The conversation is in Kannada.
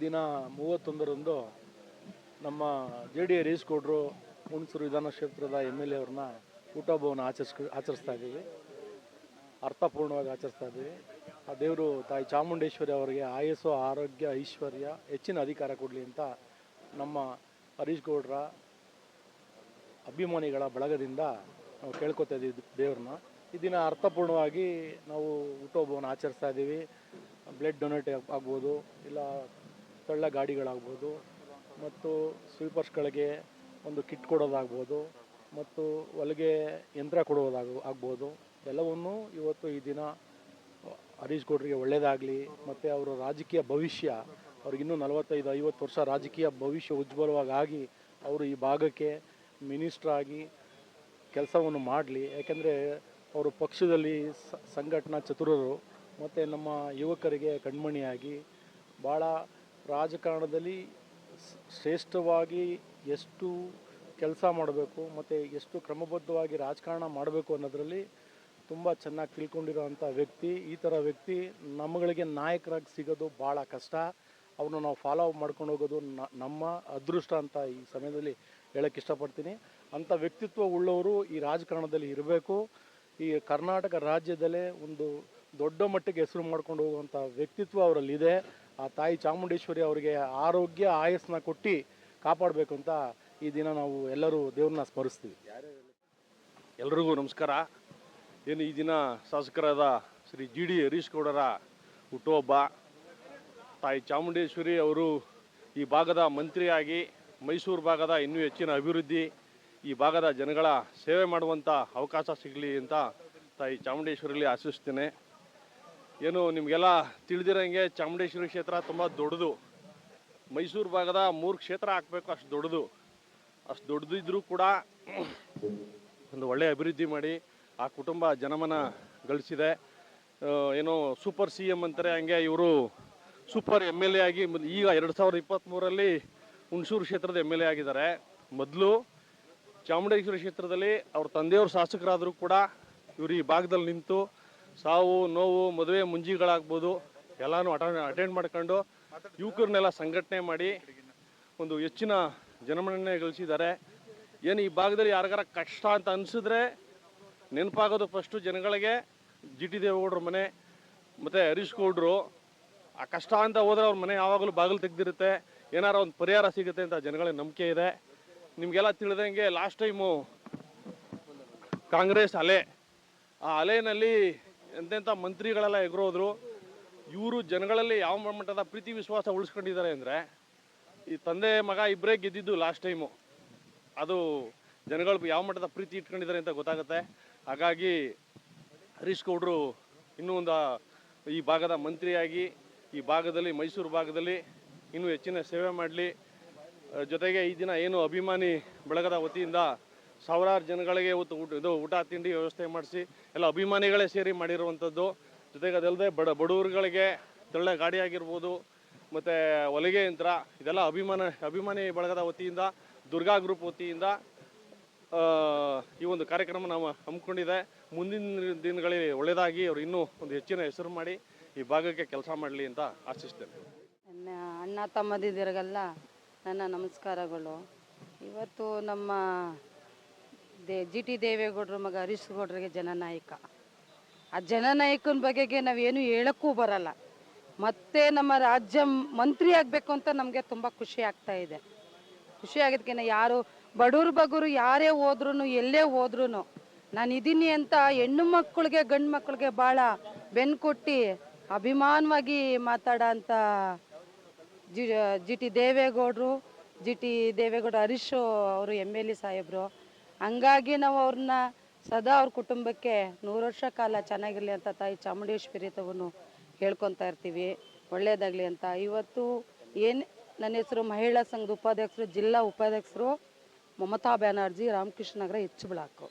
ದಿನ ಮೂವತ್ತೊಂದರಂದು ನಮ್ಮ ಜೆ ಡಿ ಹರೀಶ್ ಗೌಡ್ರು ಹುಣಸೂರು ವಿಧಾನ ಕ್ಷೇತ್ರದ ಎಂ ಎಲ್ ಎ ಅವ್ರನ್ನ ಊಟಭವನ ಆಚರಿಸ್ ಆಚರಿಸ್ತಾ ಇದ್ದೀವಿ. ಅರ್ಥಪೂರ್ಣವಾಗಿ ಆಚರಿಸ್ತಾ ಇದ್ದೀವಿ. ಆ ದೇವರು ತಾಯಿ ಚಾಮುಂಡೇಶ್ವರಿ ಅವರಿಗೆ ಆಯಸ್ಸು, ಆರೋಗ್ಯ, ಐಶ್ವರ್ಯ, ಹೆಚ್ಚಿನ ಅಧಿಕಾರ ಕೊಡಲಿ ಅಂತ ನಮ್ಮ ಹರೀಶ್ ಗೌಡ್ರ ಅಭಿಮಾನಿಗಳ ಬಳಗದಿಂದ ನಾವು ಕೇಳ್ಕೊತಾ ಇದ್ದೀವಿ ದೇವ್ರನ್ನ. ಈ ದಿನ ಅರ್ಥಪೂರ್ಣವಾಗಿ ನಾವು ಊಟಭವನ ಆಚರಿಸ್ತಾ ಇದ್ದೀವಿ. ಬ್ಲಡ್ ಡೊನೇಟ್ ಆಗ್ಬೋದು, ಇಲ್ಲ ತಳ್ಳ ಗಾಡಿಗಳಾಗ್ಬೋದು, ಮತ್ತು ಸ್ವೀಪರ್ಸ್ಗಳಿಗೆ ಒಂದು ಕಿಟ್ ಕೊಡೋದಾಗ್ಬೋದು, ಮತ್ತು ಹೊಲಿಗೆ ಯಂತ್ರ ಕೊಡುವುದಾಗ ಆಗ್ಬೋದು. ಎಲ್ಲವನ್ನೂ ಇವತ್ತು ಈ ದಿನ ಹರೀಶ್ ಗೌಡ್ರಿಗೆ ಒಳ್ಳೆಯದಾಗಲಿ ಮತ್ತು ಅವರ ರಾಜಕೀಯ ಭವಿಷ್ಯ ಅವ್ರಿಗಿನ್ನೂ ನಲವತ್ತೈದು, ಐವತ್ತು ವರ್ಷ ರಾಜಕೀಯ ಭವಿಷ್ಯ ಉಜ್ವಲವಾಗಿ ಅವರು ಈ ಭಾಗಕ್ಕೆ ಮಿನಿಸ್ಟ್ರಾಗಿ ಕೆಲಸವನ್ನು ಮಾಡಲಿ. ಯಾಕೆಂದರೆ ಅವರು ಪಕ್ಷದಲ್ಲಿ ಸಂಘಟನಾ ಚತುರರು ಮತ್ತು ನಮ್ಮ ಯುವಕರಿಗೆ ಕಣ್ಮಣಿಯಾಗಿ ಭಾಳ ರಾಜಕಾರಣದಲ್ಲಿ ಶ್ರೇಷ್ಠವಾಗಿ ಎಷ್ಟು ಕೆಲಸ ಮಾಡಬೇಕು ಮತ್ತು ಎಷ್ಟು ಕ್ರಮಬದ್ಧವಾಗಿ ರಾಜಕಾರಣ ಮಾಡಬೇಕು ಅನ್ನೋದರಲ್ಲಿ ತುಂಬ ಚೆನ್ನಾಗಿ ತಿಳ್ಕೊಂಡಿರೋವಂಥ ವ್ಯಕ್ತಿ. ಈ ಥರ ವ್ಯಕ್ತಿ ನಮ್ಮಗಳಿಗೆ ನಾಯಕರಾಗಿ ಸಿಗೋದು ಭಾಳ ಕಷ್ಟ. ಅವ್ರನ್ನ ನಾವು ಫಾಲೋ ಮಾಡ್ಕೊಂಡು ಹೋಗೋದು ನಮ್ಮ ಅದೃಷ್ಟ ಅಂತ ಈ ಸಮಯದಲ್ಲಿ ಹೇಳಕ್ಕೆ ಇಷ್ಟಪಡ್ತೀನಿ. ಅಂಥ ವ್ಯಕ್ತಿತ್ವ ಉಳ್ಳವರು ಈ ರಾಜಕಾರಣದಲ್ಲಿ ಇರಬೇಕು. ಈ ಕರ್ನಾಟಕ ರಾಜ್ಯದಲ್ಲೇ ಒಂದು ದೊಡ್ಡ ಮಟ್ಟಿಗೆ ಹೆಸರು ಮಾಡ್ಕೊಂಡು ಹೋಗುವಂಥ ವ್ಯಕ್ತಿತ್ವ ಅವರಲ್ಲಿದೆ. ಆ ತಾಯಿ ಚಾಮುಂಡೇಶ್ವರಿ ಅವರಿಗೆ ಆರೋಗ್ಯ, ಆಯಸ್ಸನ್ನ ಕೊಟ್ಟು ಕಾಪಾಡಬೇಕು ಅಂತ ಈ ದಿನ ನಾವು ಎಲ್ಲರೂ ದೇವ್ರನ್ನ ಸ್ಮರಿಸ್ತೀವಿ. ಎಲ್ರಿಗೂ ನಮಸ್ಕಾರ. ಏನು ಈ ದಿನ ಶಾಸಕರಾದ ಶ್ರೀ ಜಿ ಡಿ ಹರೀಶ್ ಗೌಡರ ಹುಟ್ಟುಹಬ್ಬ. ತಾಯಿ ಚಾಮುಂಡೇಶ್ವರಿ ಅವರು ಈ ಭಾಗದ ಮಂತ್ರಿಯಾಗಿ ಮೈಸೂರು ಭಾಗದ ಇನ್ನೂ ಹೆಚ್ಚಿನ ಅಭಿವೃದ್ಧಿ, ಈ ಭಾಗದ ಜನಗಳ ಸೇವೆ ಮಾಡುವಂಥ ಅವಕಾಶ ಸಿಗಲಿ ಅಂತ ತಾಯಿ ಚಾಮುಂಡೇಶ್ವರಿಯಲ್ಲಿ ಆಶಿಸ್ತೇನೆ. ಏನು, ನಿಮಗೆಲ್ಲ ತಿಳಿದಿರೋಂಗೆ ಚಾಮುಂಡೇಶ್ವರಿ ಕ್ಷೇತ್ರ ತುಂಬ ದೊಡ್ಡದು. ಮೈಸೂರು ಭಾಗದ ಮೂರು ಕ್ಷೇತ್ರ ಹಾಕಬೇಕು, ಅಷ್ಟು ದೊಡ್ಡದು. ಅಷ್ಟು ದೊಡ್ಡದಿದ್ರೂ ಕೂಡ ಒಂದು ಒಳ್ಳೆಯ ಅಭಿವೃದ್ಧಿ ಮಾಡಿ ಆ ಕುಟುಂಬ ಜನಮನ ಗಳಿಸಿದೆ. ಏನು ಸೂಪರ್ ಸಿ ಎಂ ಅಂತಾರೆ, ಹಂಗೆ ಇವರು ಸೂಪರ್ ಎಂ ಎಲ್ ಎ ಆಗಿ ಈಗ ಎರಡು ಸಾವಿರದ ಇಪ್ಪತ್ತ್ಮೂರರಲ್ಲಿ ಹುಣಸೂರು ಕ್ಷೇತ್ರದ ಎಂ ಎಲ್ ಎ ಆಗಿದ್ದಾರೆ. ಮೊದಲು ಚಾಮುಂಡೇಶ್ವರಿ ಕ್ಷೇತ್ರದಲ್ಲಿ ಅವ್ರ ತಂದೆಯವರು ಶಾಸಕರಾದರೂ ಕೂಡ ಇವರು ಈ ಭಾಗದಲ್ಲಿ ನಿಂತು ಸಾವು, ನೋವು, ಮದುವೆ ಮುಂಜಿಗಳಾಗ್ಬೋದು, ಎಲ್ಲನೂ ಅಟೆಂಡ್ ಅಟೆಂಡ್ ಮಾಡ್ಕೊಂಡು ಯುವಕರನ್ನೆಲ್ಲ ಸಂಘಟನೆ ಮಾಡಿ ಒಂದು ಹೆಚ್ಚಿನ ಜನಮನ್ನಣೆ ಗಳಿಸಿದ್ದಾರೆ. ಏನು ಈ ಭಾಗದಲ್ಲಿ ಯಾರಿಗಾರ ಕಷ್ಟ ಅಂತ ಅನಿಸಿದ್ರೆ ನೆನಪಾಗೋದು ಫಸ್ಟು ಜನಗಳಿಗೆ ಜಿ ಟಿ ದೇವೇಗೌಡ್ರ ಮನೆ, ಮತ್ತು ಹರೀಶ್ ಗೌಡ್ರು. ಆ ಕಷ್ಟ ಅಂತ ಹೋದ್ರೆ ಅವ್ರ ಮನೆ ಯಾವಾಗಲೂ ಬಾಗಿಲು ತೆಗ್ದಿರುತ್ತೆ. ಏನಾರ ಒಂದು ಪರಿಹಾರ ಸಿಗುತ್ತೆ ಅಂತ ಜನಗಳಿಗೆ ನಂಬಿಕೆ ಇದೆ. ನಿಮಗೆಲ್ಲ ತಿಳಿದಂಗೆ ಲಾಸ್ಟ್ ಟೈಮು ಕಾಂಗ್ರೆಸ್ ಅಲೆ, ಆ ಅಲೆಯಲ್ಲಿ ಎಂತೆಂಥ ಮಂತ್ರಿಗಳೆಲ್ಲ ಎಗರೋದ್ರು, ಇವರು ಜನಗಳಲ್ಲಿ ಯಾವ ಮಟ್ಟದ ಪ್ರೀತಿ ವಿಶ್ವಾಸ ಉಳಿಸ್ಕೊಂಡಿದ್ದಾರೆ ಅಂದರೆ, ಈ ತಂದೆ ಮಗ ಇಬ್ಬರೇ ಗೆದ್ದಿದ್ದು ಲಾಸ್ಟ್ ಟೈಮು ಅದು ಜನಗಳು ಯಾವ ಮಟ್ಟದ ಪ್ರೀತಿ ಇಟ್ಕೊಂಡಿದ್ದಾರೆ ಅಂತ ಗೊತ್ತಾಗುತ್ತೆ. ಹಾಗಾಗಿ ಹರೀಶ್ ಗೌಡ್ರು ಇನ್ನೂ ಒಂದು, ಈ ಭಾಗದ ಮಂತ್ರಿಯಾಗಿ, ಈ ಭಾಗದಲ್ಲಿ, ಮೈಸೂರು ಭಾಗದಲ್ಲಿ ಇನ್ನೂ ಹೆಚ್ಚಿನ ಸೇವೆ ಮಾಡಲಿ. ಜೊತೆಗೆ ಈ ದಿನ ಏನು ಅಭಿಮಾನಿ ಬಳಗದ ವತಿಯಿಂದ ಸಾವಿರಾರು ಜನಗಳಿಗೆ ಇವತ್ತು ಊಟ, ಇದು ಊಟ, ತಿಂಡಿ ವ್ಯವಸ್ಥೆ ಮಾಡಿಸಿ, ಎಲ್ಲ ಅಭಿಮಾನಿಗಳೇ ಸೇರಿ ಮಾಡಿರುವಂಥದ್ದು. ಜೊತೆಗೆ ಅದಲ್ಲದೆ ಬಡ, ಬಡವರುಗಳಿಗೆ ತೆಳ್ಳೆ ಗಾಡಿ ಆಗಿರ್ಬೋದು, ಮತ್ತು ಹೊಲಿಗೆ ಯಂತ್ರ, ಇದೆಲ್ಲ ಅಭಿಮಾನ, ಅಭಿಮಾನಿ ಬಳಗದ ವತಿಯಿಂದ, ದುರ್ಗಾ ಗ್ರೂಪ್ ವತಿಯಿಂದ ಈ ಒಂದು ಕಾರ್ಯಕ್ರಮ ನಾವು ಹಮ್ಮಿಕೊಂಡಿದೆ. ಮುಂದಿನ ದಿನಗಳಲ್ಲಿ ಒಳ್ಳೆಯದಾಗಿ ಅವರು ಇನ್ನೂ ಒಂದು ಹೆಚ್ಚಿನ ಹೆಸರು ಮಾಡಿ ಈ ಭಾಗಕ್ಕೆ ಕೆಲಸ ಮಾಡಲಿ ಅಂತ ಆಶಿಸ್ತೇನೆ. ನನ್ನ ಅಣ್ಣ ತಮ್ಮದಿದ್ದಿರಗಲ್ಲ ನನ್ನ ನಮಸ್ಕಾರಗಳು. ಇವತ್ತು ನಮ್ಮ ದೇ ಜಿ ಟಿ ದೇವೇಗೌಡರ ಮಗ ಹರೀಶ್ ಗೌಡ್ರಿಗೆ ಜನನಾಯಕ. ಆ ಜನನಾಯಕನ ಬಗೆಗೆ ನಾವೇನು ಹೇಳಕ್ಕೂ ಬರಲ್ಲ. ಮತ್ತೆ ನಮ್ಮ ರಾಜ್ಯ ಮಂತ್ರಿ ಆಗಬೇಕು ಅಂತ ನಮಗೆ ತುಂಬ ಖುಷಿ ಆಗ್ತಾ ಇದೆ. ಖುಷಿ ಆಗಿದ್ದಕ್ಕೆ ಯಾರು ಬಡವ್ರ ಬಗ್ಗರು ಯಾರೇ ಹೋದ್ರು ಎಲ್ಲೇ ಹೋದ್ರೂ ನಾನು ಇದ್ದೀನಿ ಅಂತ ಹೆಣ್ಣು ಮಕ್ಕಳಿಗೆ, ಗಂಡು ಮಕ್ಕಳಿಗೆ ಭಾಳ ಬೆನ್ನು ಕೊಟ್ಟು ಅಭಿಮಾನವಾಗಿ ಮಾತಾಡೋ ಅಂಥ ಜಿ ಜಿ ಟಿ ದೇವೇಗೌಡರು, ಜಿ ಟಿ ದೇವೇಗೌಡ ಹರೀಶ್ ಅವರು, ಎಂ ಎಲ್ ಎ ಸಾಹೇಬರು ಹಂಗಾಗಿ ನಾವು ಅವ್ರನ್ನ ಸದಾ ಅವ್ರ ಕುಟುಂಬಕ್ಕೆ ನೂರು ವರ್ಷ ಕಾಲ ಚೆನ್ನಾಗಿರಲಿ ಅಂತ ತಾಯಿ ಚಾಮುಂಡೇಶ್ವರಿ ತವನ್ನು ಹೇಳ್ಕೊತಾ ಇರ್ತೀವಿ. ಒಳ್ಳೆಯದಾಗಲಿ ಅಂತ. ಇವತ್ತು ಏನು ನನ್ನ ಹೆಸರು ಮಹಿಳಾ ಸಂಘದ ಉಪಾಧ್ಯಕ್ಷರು, ಜಿಲ್ಲಾ ಉಪಾಧ್ಯಕ್ಷರು ಮಮತಾ ಬ್ಯಾನರ್ಜಿ ರಾಮಕೃಷ್ಣ ನಗರ ಹೆಚ್ಚು ಬ್ಲಾಕು.